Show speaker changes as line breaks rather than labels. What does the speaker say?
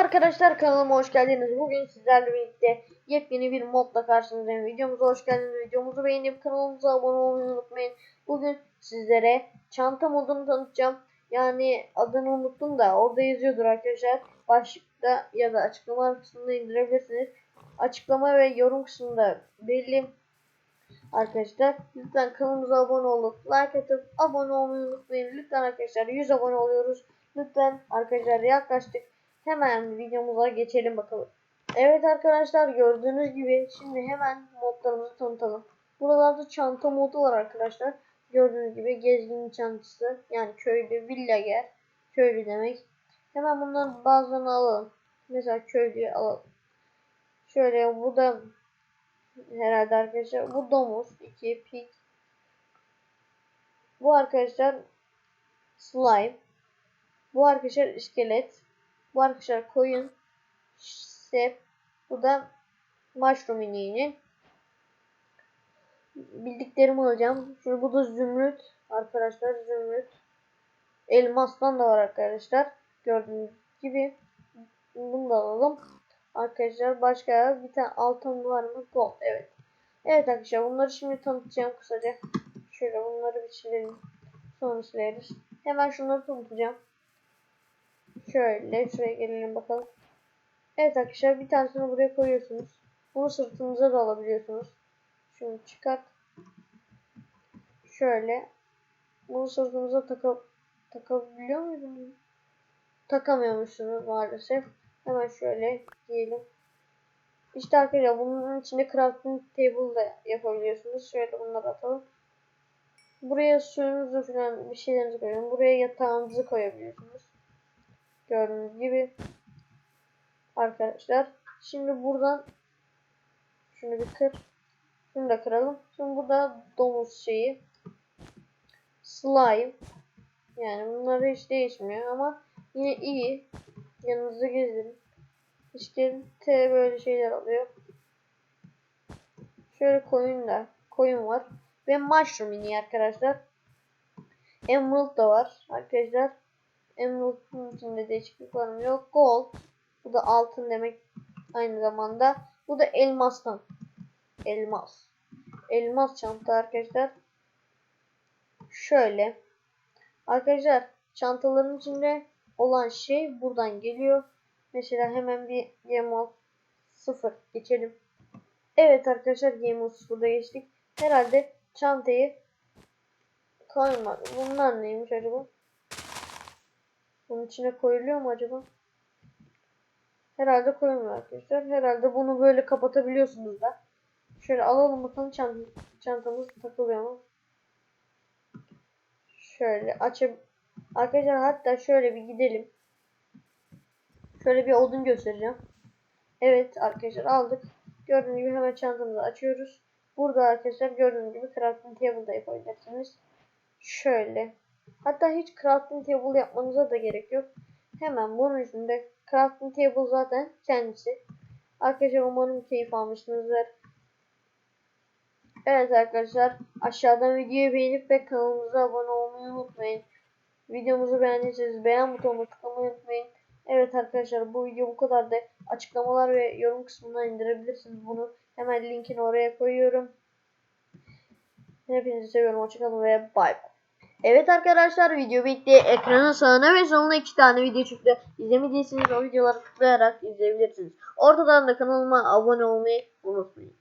arkadaşlar kanalıma hoş geldiniz. Bugün sizlerle birlikte yepyeni bir modla karşınızdayım. Videomuza hoş geldiniz. Videomuzu beğenip kanalımıza abone olmayı unutmayın. Bugün sizlere çanta modunu tanıtacağım. Yani adını unuttum da orada yazıyordur arkadaşlar. Başlıkta ya da açıklama kısmında indirebilirsiniz. Açıklama ve yorum kısmında belli arkadaşlar. Lütfen kanalımıza abone olup like atıp abone olmayı unutmayın. Lütfen arkadaşlar 100 abone oluyoruz. Lütfen arkadaşlar yaklaştık. Hemen videomuza geçelim bakalım. Evet arkadaşlar gördüğünüz gibi şimdi hemen modlarımızı tanıtalım. Buralarda çanta modu var arkadaşlar. Gördüğünüz gibi gezgin çantası yani köylü villager köylü demek. Hemen bunların bazılarını alalım. Mesela köylüyü alalım. Şöyle bu da herhalde arkadaşlar bu domuz 2 pig. Bu arkadaşlar slime. Bu arkadaşlar iskelet. Bu arkadaşlar koyun. Sep. Bu da mushroom ineğinin. Bildiklerimi alacağım. Şu bu da zümrüt. Arkadaşlar zümrüt. Elmastan da var arkadaşlar. Gördüğünüz gibi. Bunu da alalım. Arkadaşlar başka bir tane altın var mı? Gold. Evet. Evet arkadaşlar bunları şimdi tanıtacağım kısaca. Şöyle bunları bir silelim. Sonra sileriz. Hemen şunları tanıtacağım. Şöyle şuraya gelelim bakalım. Evet arkadaşlar bir tanesini buraya koyuyorsunuz. Bunu sırtınıza da alabiliyorsunuz. Şunu çıkart. Şöyle. Bunu sırtınıza taka, takabiliyor muydunuz? Takamıyormuşsunuz maalesef. Hemen şöyle giyelim. İşte arkadaşlar bunun içinde crafting table da yapabiliyorsunuz. Şöyle bunları atalım. Buraya suyunuzu falan bir şeylerinizi koyun. Buraya yatağınızı koyabiliyorsunuz. Gördüğünüz gibi. Arkadaşlar. Şimdi buradan şunu bir kır. Şunu da kıralım. Şimdi burada domuz şeyi. Slime. Yani bunlar hiç değişmiyor ama yine iyi. Yanınızda gezdirin. İşte T böyle şeyler alıyor. Şöyle koyun da koyun var. Ve mushroom ini arkadaşlar. Emerald da var arkadaşlar. Emerald'ın içinde değişiklik var mı? Yok. Gold. Bu da altın demek aynı zamanda. Bu da elmastan. Elmas. Elmas çanta arkadaşlar. Şöyle. Arkadaşlar çantaların içinde olan şey buradan geliyor. Mesela hemen bir Yemo 0 geçelim. Evet arkadaşlar Yemo 0'da geçtik. Herhalde çantayı koymadı. Bunlar neymiş acaba? Bunun içine koyuluyor mu acaba? Herhalde koymuyor arkadaşlar. Herhalde bunu böyle kapatabiliyorsunuz da. Şöyle alalım bakalım çant çantamız takılıyor mu? Şöyle açıp arkadaşlar hatta şöyle bir gidelim. Şöyle bir odun göstereceğim. Evet arkadaşlar aldık. Gördüğünüz gibi hemen çantamızı açıyoruz. Burada arkadaşlar gördüğünüz gibi crafting table da yapabilirsiniz. Şöyle. Hatta hiç crafting table yapmanıza da gerek yok. Hemen bunun üstünde crafting table zaten kendisi. Arkadaşlar umarım keyif almışsınızdır. Evet arkadaşlar aşağıdan videoyu beğenip ve kanalımıza abone olmayı unutmayın. Videomuzu beğendiyseniz beğen butonuna tıklamayı unutmayın. Evet arkadaşlar bu video bu kadar da açıklamalar ve yorum kısmından indirebilirsiniz bunu. Hemen linkini oraya koyuyorum. Hepinizi seviyorum. Hoşçakalın ve bay bay. Evet arkadaşlar video bitti. Ekranın sağına ve soluna iki tane video çıktı. İzlemediyseniz o videoları tıklayarak izleyebilirsiniz. Ortadan da kanalıma abone olmayı unutmayın.